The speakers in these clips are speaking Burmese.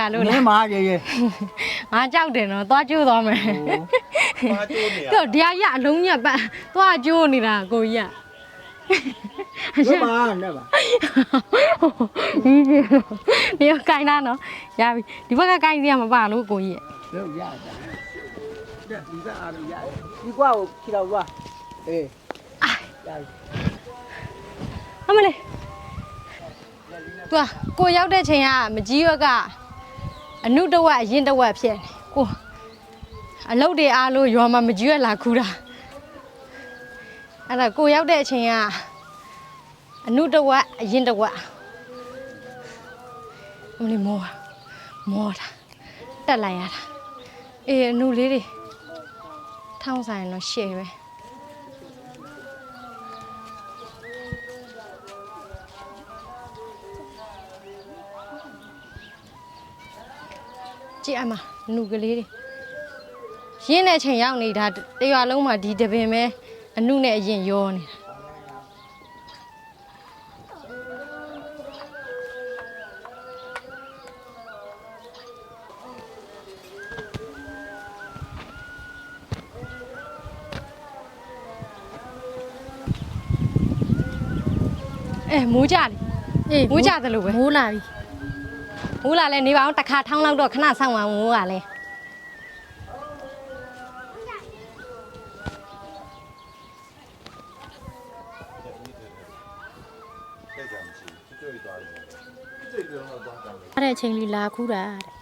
ကြလို့နလားင်းမာရေရေငါကြောက်တယ်နော်သွားကျိုးသွားမယ်မာကျိုးနေရ တော့ဒီအရအလုံးညက်ပန်းသွားကျိုးနေတာကိုကြီးကဘယ်မှာနဲ့ပါဒီကြီးဒီကကိုင်းလာနော်ရပြီဒီဘက်ကကိုင်းစီရမပါလို့ကိုကြီးရဲ့လောက်ရတာတဲ့ဒီကအားရဒီကွာကိုခြေတော့ကွာအေးရပြီအမလေးသူကကိုရောက်တဲ့ချိန်ကမကြီးရွက်က အနုတဝက်အရင်တဝက်ဖြစ်နေကိုအလုတ်တွေအားလို့ရွာမှာမကြီးရွက်လာခူးတာအဲ့ဒါကိုရောက်တဲ့အချိန်ကအနုတဝက်အရင်တဝက်အမလေးမောမောတာတက်လိုက်ရတာအေးအနုလေးတွေထောင်းဆိုင်တော့ရှေ့ပဲ ကြည့်အမနုကလေးတွေရင်းတဲ့ချိန်ရောက်နေတာတရွာလုံးမှာဒီတပင်ပဲအနုနဲ့အရင်ရောနေတာအဲမိုးကြတယ်အေးမိုးကြတယ်လို့ပဲမိုးလာပြီ မိုးလာလဲနေပါအောင်တစ်ခါထောင်းလောက်တော့ခဏဆောင်ပါမိုးကလဲတဲ့ကြမရှိဘူးတွေ့သွားတယ်စိတ်ပြောတော့သွားတယ်အဲ့တဲ့အချိန်လေးလာခူးတာတဲ့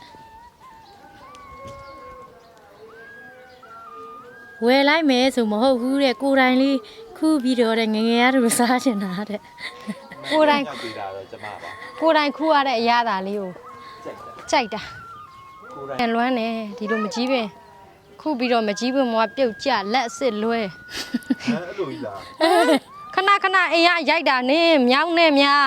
ဝယ်လိုက်မယ်ဆိုမဟုတ်ဘူးတဲ့ကိုယ်တိုင်လေးခူးပြီးတော့တဲ့ငယ်ငယ်ရတို့စားချင်တာတဲ့ကိုယ်တိုင်ညပေးတာတော့ကျမပါကိုယ်တိုင်ခူရတဲ့အရာသာလေးကို ကြိုက်တာကြိုက်တာကိုယ်တိုင်ပြန်လွမ်းတယ်ဒီလိုမကြီးပင်ခုပြီးတော့မကြီးပင်မွားပြုတ်ကျလက်အစ်စ်လွဲအဲ့လိုကြီးလားခဏခဏအိမ်ရရိုက်တာနင်းမြောင်းနဲ့များ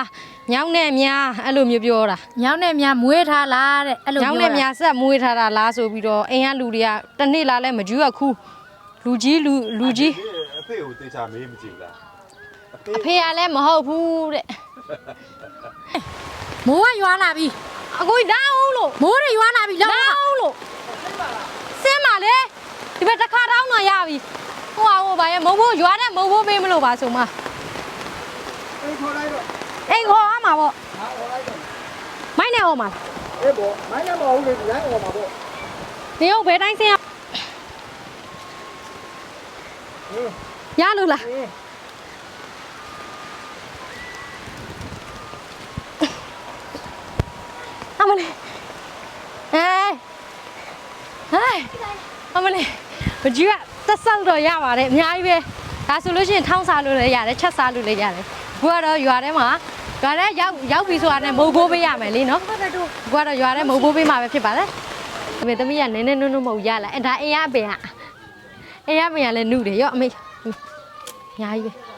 မြောင်းနဲ့များအဲ့လိုမျိုးပြောတာညောင်းနဲ့များမွေးထားလားတဲ့အဲ့လိုမြောင်းပြောနဲ့များဆက်မွေးထားတာလားဆိုပြီးတော့အိမ်ကလူတွေကတစ်နေ့လာလဲမကြည့်ရခူးလူကြီးလူလူကြီးအဖေကိုတေချာမေးမကြည့်ဘူးလားအဖေအဖေကလည်းမဟုတ်ဘူးတဲ့မိုးကရွာလာပြီ အကိုကြီးလောင်းလို့မိုးတွေရွာလာပြီလောက်လောင်းလို့စင်းပါလေဒီဘက်တစ်ခါတောင်းတော့ရပြီဟိုဟာဟိုဘာရဲ့မုံဘိုးရွာတဲ့မုံဘိုးပေးမလို့ပါဆိုမှအေးခေါ်လိုက်တော့အိမ်ခေါ်ရမှာပေါ့ဟာခေါ်လိုက်တော့မိုင်းနေအောင်မှာအေးဘောမိုင်းလည်းမဟုတ်လေဒီတိုင်းអော်မှာပေါ့နေအောင်ဘယ်တိုင်းစင်းရဟင်းရလို့လား ဟင်း အ မလေးဟဲ့ဟဲ့အမလေးမကြီးကတက်ဆောက်တော့ရပါတယ်အများကြီးပဲဒါဆိုလို့ရှိရင်ထောင်းစားလို့လည်းရတယ်ချက်စားလို့လည်းရတယ်ဘုကတော့ရွာထဲမှာရွာထဲရောက်ရောက်ပြီဆိုတာနဲ့မုတ်ဘိုးပေးရမယ်လीနော်ဘုကတော့ရွာထဲမုတ်ဘိုးပေးမှာပဲဖြစ်ပါလေအမေသမီးကနည်းနည်းနုံနုံမဟုတ်ရလာအဲဒါအင်ရပင်ကအင်ရပင်ကလည်းနုတယ်ရော့အမေအများကြီးပဲ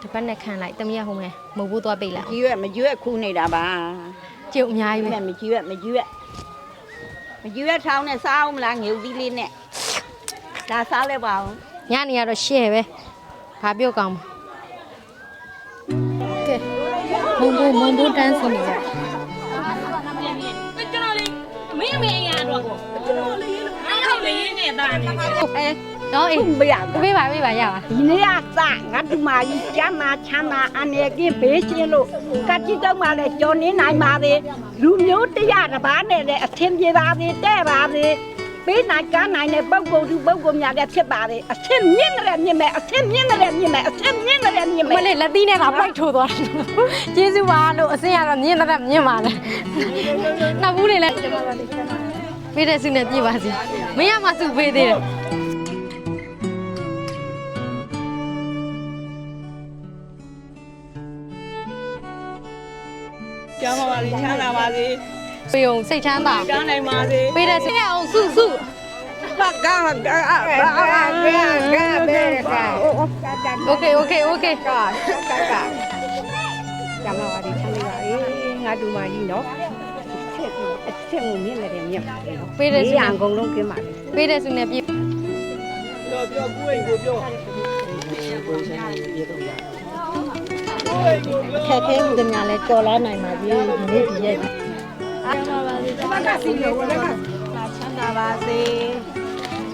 ဒီဘက်နဲ့ခံလိုက်သမီးကဟိုမယ်မုတ်ဘိုးသွားပိတ်လိုက်ကြီးရွက်မကြီးရွက်ခူးနေတာပါ ကျုပ်အများကြီးပဲမဲ့မကြီးရွက်မကြီးရွက်မကြီးရွက်ထောင်းနဲ့စားအောင်မလားငြုပ်သီးလေးနဲ့ဒါစားလဲပါအောင်ညနေရတော့ရှဲ့ပဲဘာပြောကောင်းမကဲမုံဘိုးမုံဘိုးတန်းစီနေကြအဲတော့အေး မရကိုပေးပါပေးပါရပါဒီနေ့ကစငါဒီမာကြီးကျမ်းမာချမ်းသာအနေကင်းဘေးရှင်းလို့ကတိတော့မှလည်းကြော်နေနိုင်ပါသေးလူမျိုးတရားတစ်ပါးနဲ့လည်းအထင်ပြေပါသေးတဲ့ပါသေးပေးနိုင်ကမ်းနိုင်တဲ့ပုံကုန်သူပုံကုန်များလည်းဖြစ်ပါသေးအထင်မြင့်တယ်မြင့်မယ်အထင်မြင့်တယ်မြင့်မယ်အထင်မြင့်တယ်မြင့်မမယ်လေးလက်သီးနဲ့သာပိုက်ထိုးသွားတယ်ကျေးဇူးပါလို့အစင်ရတော့မြင်တော့မြင်ပါလေနှစ်ဘူးတွေလည်းပေးတဲ့စုနဲ့ပြပါစီမင်းရမှစုပေးသေးတယ် ကျမ်းပါပါစေချမ်းသာပါစေပြေုံစိတ်ချမ်းသာကြားနိုင်ပါစေပေးတဲ့စိတ်အောင်စုစုဘာကဘာကဘာကဘာကဘာ Okay okay okay ကကကကျမ်းပါပါစေချမ်းသာပါစေငါတူမကြီးနော်ချက်ပြီးအချက်ကိုမြင်လည်းမြင်ပါလေနော်ပေးတဲ့စိတ်အကုန်လုံးကင်းပါလေပေးတဲ့စိတ်နဲ့ပြေပြောပြောကိုယ်ကိုပြောကိုယ်ကိုပြော တော့ရခက်ခဲမှုတွေများလဲကြော်လာနိုင်ပါပြီဒီနေ့ဒီရက်ကစီလို့လည်းကချမ်းသာပါစေ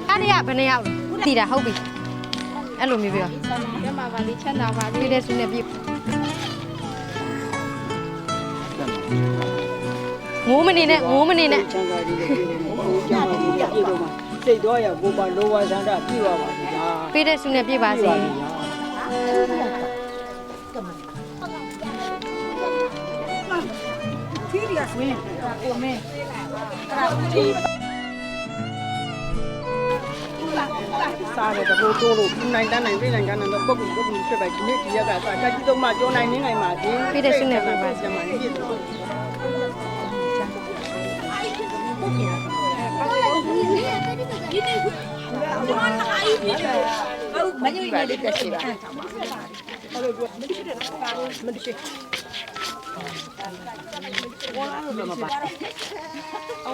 အဲ့ဒီကဘယ်နှယောက်လဲတည်တာဟုတ်ပြီအဲ့လိုမျိုးပြောရမှာပါလေချမ်းသာပါလေပြည့်တဲ့ဆုနဲ့ပြည့်ငိုးမနေနဲ့ငိုးမနေနဲ့ချမ်းသာဒီလိုပြေတော့ဟိုကြောင့်ဒီပြေတော့မှာစိတ်တော့ရကိုပါလောဝဆန္ဒပြေပါပါဗျာပြည့်တဲ့ဆုနဲ့ပြည့်ပါစေ စားတယ်တဘိုးတိုးလို့နိုင်တန်းနိုင်ပြနိုင်ကန်းတော့ပုတ်ပုတ်ပုတ်ဖြစ်ပဲဒီနေ့ဒီရက်ကစားကြကြီးတော့မှကြောနိုင်နေနိုင်ပါသေးကျမလေးပြည့်စုံမညွှန် ရလေးတက်ရှိပါ